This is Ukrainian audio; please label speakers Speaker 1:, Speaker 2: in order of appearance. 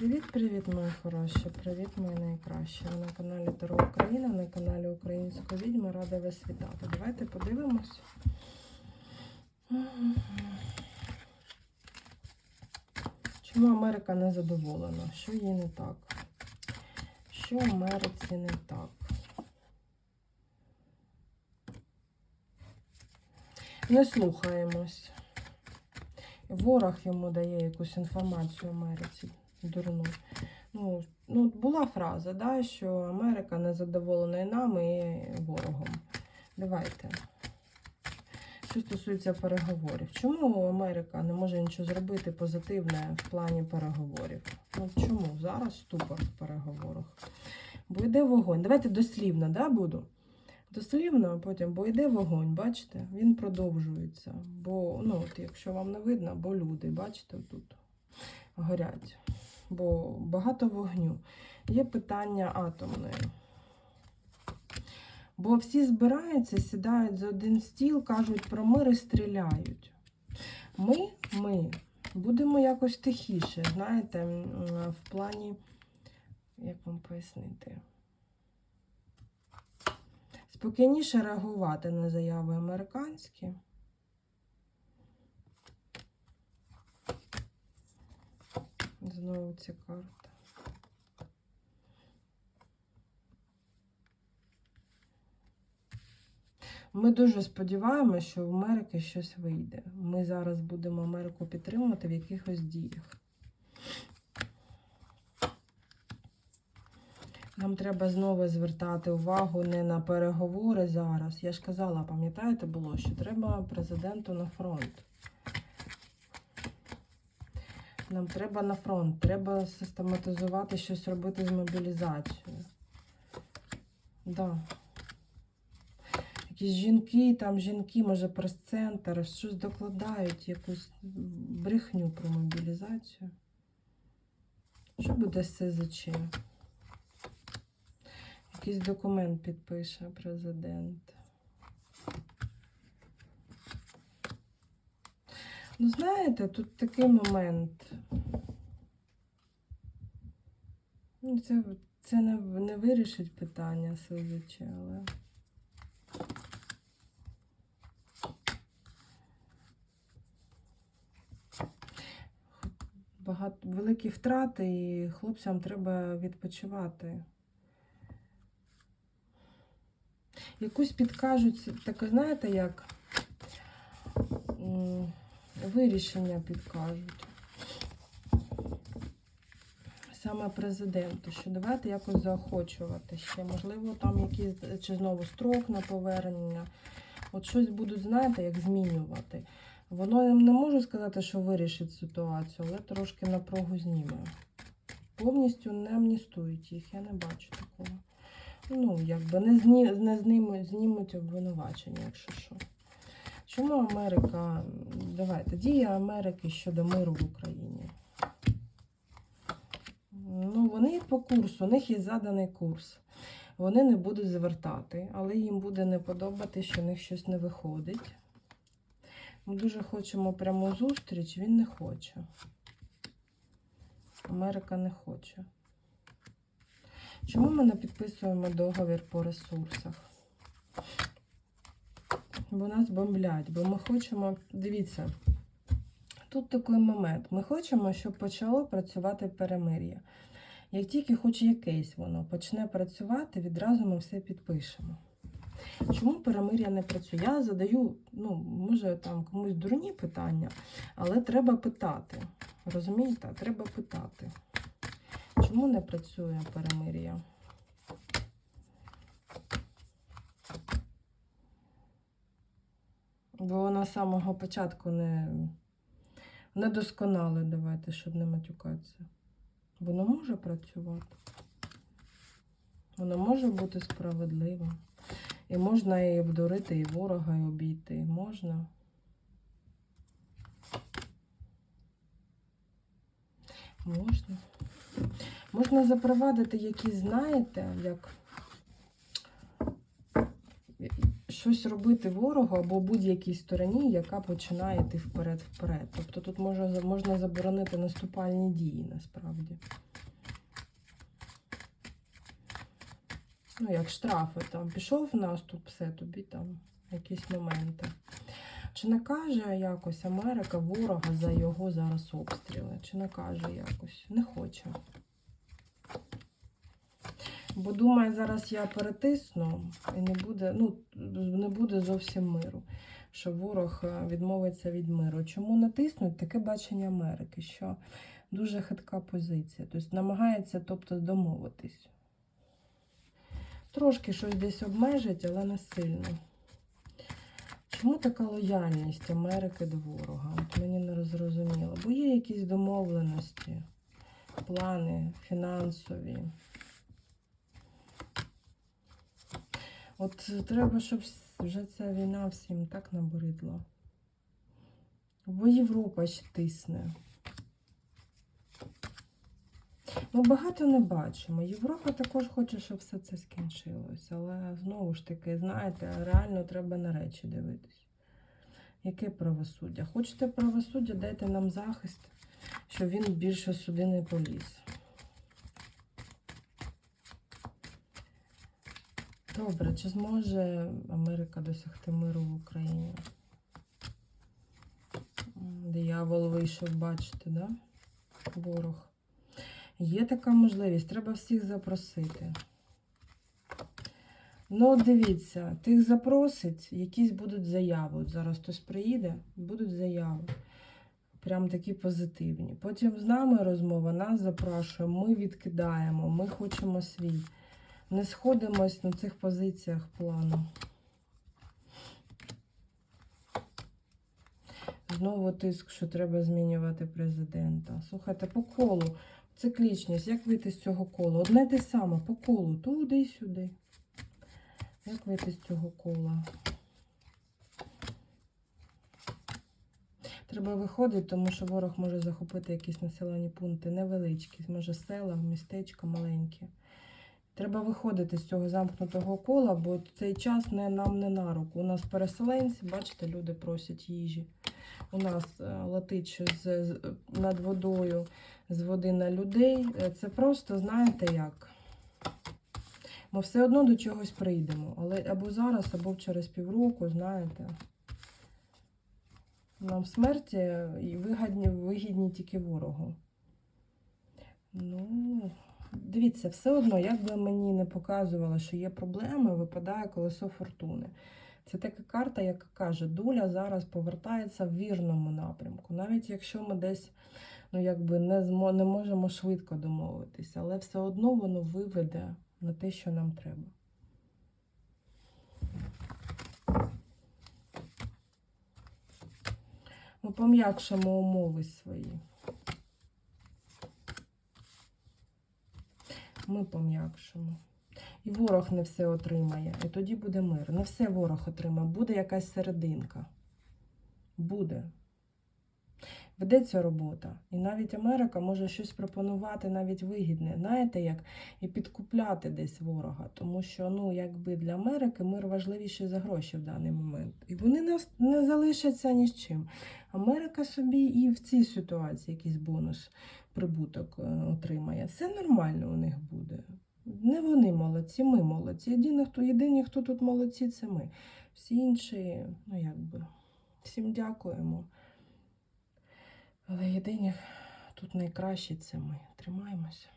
Speaker 1: Привіт-привіт, мої хороші! Привіт, мої найкращі! Ви на каналі Таро Україна, на каналі Української відьми. Рада вас вітати. Давайте подивимось. Чому Америка не задоволена? Що їй не так? Що Америці не так? Не слухаємось. Ворог йому дає якусь інформацію Америці дурну. Ну, ну, була фраза, да, що Америка не задоволена і нами, і ворогом. Давайте. Що стосується переговорів. Чому Америка не може нічого зробити позитивне в плані переговорів? Ну чому? Зараз ступор в переговорах. Бо йде вогонь. Давайте дослівно, да, буду? Дослівно, а потім, бо йде вогонь, бачите, він продовжується. Бо, ну, от, якщо вам не видно, бо люди, бачите, тут горять. Бо багато вогню. Є питання атомної. Бо всі збираються, сідають за один стіл, кажуть про мир і стріляють. Ми, ми будемо якось тихіше, знаєте, в плані, як вам пояснити? Спокійніше реагувати на заяви американські. Знову ця карта. Ми дуже сподіваємося, що в Америки щось вийде. Ми зараз будемо Америку підтримувати в якихось діях. Нам треба знову звертати увагу не на переговори зараз. Я ж казала, пам'ятаєте, було, що треба президенту на фронт. Нам треба на фронт, треба систематизувати щось робити з мобілізацією. Да. Якісь жінки, там жінки, може, прес-центр, щось докладають, якусь брехню про мобілізацію. Що буде з СЗЧ? Якийсь документ підпише президент. Ну, знаєте, тут такий момент. Ну, це, це не, не вирішить питання СЗЧ, але. Багато великі втрати, і хлопцям треба відпочивати. Якусь підкажуть, таке, знаєте, як вирішення підкажуть. Саме президенту, що давайте якось заохочувати ще. Можливо, там якийсь чи знову строк на повернення. От щось будуть, знаєте, як змінювати. Воно я не можу сказати, що вирішить ситуацію, але трошки напругу зніме. Повністю не амністують їх, я не бачу такого. Ну, якби не, зні, не знімуть, знімуть обвинувачення, якщо що. Чому Америка? Давайте, дія Америки щодо миру в Україні. Ну, вони по курсу, у них є заданий курс. Вони не будуть звертати, але їм буде не подобати, що в них щось не виходить. Ми дуже хочемо пряму зустріч, він не хоче. Америка не хоче. Чому ми не підписуємо договір по ресурсах? Бо нас бомблять, бо ми хочемо. Дивіться, тут такий момент. Ми хочемо, щоб почало працювати перемир'я. Як тільки хоч якесь воно почне працювати, відразу ми все підпишемо. Чому перемир'я не працює? Я задаю, ну, може, там комусь дурні питання, але треба питати. Розумієте? Треба питати. Чому не працює перемир'я? Бо вона з самого початку не, не досконале, давайте, щоб не матюкатися. Воно може працювати. Воно може бути справедливим. І можна і обдурити, і ворога, і обійти. Можна. Можна. Можна запровадити якісь, знаєте, як щось робити ворогу або будь-якій стороні, яка починає йти вперед-вперед. Тобто тут можна, можна заборонити наступальні дії насправді. Ну, як штрафи, там пішов в наступ, все тобі там якісь моменти. Чи не каже якось Америка ворога за його зараз обстріли? Чи не каже якось? Не хоче. Бо думає, зараз я перетисну і не буде, ну, не буде зовсім миру. Що ворог е, відмовиться від миру. Чому натиснуть? Таке бачення Америки, що дуже хитка позиція. Тобто намагається тобто, домовитись. Трошки щось десь обмежить, але не сильно. Чому така лояльність Америки до ворога? От мені не зрозуміло. Бо є якісь домовленості, плани фінансові. От треба, щоб вже ця війна всім так набридла. Бо Європа ще тисне. Ми багато не бачимо. Європа також хоче, щоб все це скінчилось. Але знову ж таки, знаєте, реально треба на речі дивитись. Яке правосуддя? Хочете правосуддя, дайте нам захист, щоб він більше сюди не поліз. Добре, чи зможе Америка досягти миру в Україні? Диявол вийшов, бачите, да? Ворог. Є така можливість, треба всіх запросити. Ну, дивіться, тих запросить, якісь будуть заяви. От зараз хтось приїде, будуть заяви. Прям такі позитивні. Потім з нами розмова, нас запрошує, ми відкидаємо, ми хочемо свій. Не сходимось на цих позиціях плану. Знову тиск, що треба змінювати президента. Слухайте, по колу. Циклічність, як вийти з цього кола? Одне те саме, по колу, туди й сюди. Як вийти з цього кола? Треба виходити, тому що ворог може захопити якісь населені пункти невеличкі, може села, містечка маленькі. Треба виходити з цього замкнутого кола, бо цей час не, нам не на руку. У нас переселенці, бачите, люди просять їжі. У нас е, летить щось над водою з води на людей. Е, Це просто, знаєте як? Ми все одно до чогось прийдемо. Але або зараз, або через півроку, знаєте. Нам смерті і вигідні, вигідні тільки ворогу. Ну, дивіться, все одно, як би мені не показувало, що є проблеми, випадає колесо фортуни. Це така карта, яка каже, доля зараз повертається в вірному напрямку. Навіть якщо ми десь ну, якби не, змо, не можемо швидко домовитися, але все одно воно виведе на те, що нам треба. Ми пом'якшимо умови свої. Ми пом'якшимо. І ворог не все отримає. І тоді буде мир. Не все ворог отримає. Буде якась серединка. Буде. Ведеться робота. І навіть Америка може щось пропонувати навіть вигідне. Знаєте, як і підкупляти десь ворога. Тому що, ну, якби для Америки мир важливіший за гроші в даний момент. І вони не, не залишаться ні з чим. Америка собі і в цій ситуації якийсь бонус, прибуток е, отримає. Все нормально у них буде. Не вони молодці, ми молодці. Єдині, хто, єдині, хто тут молодці, це ми. Всі інші, ну якби, всім дякуємо. Але єдині тут найкращі це ми. Тримаємося.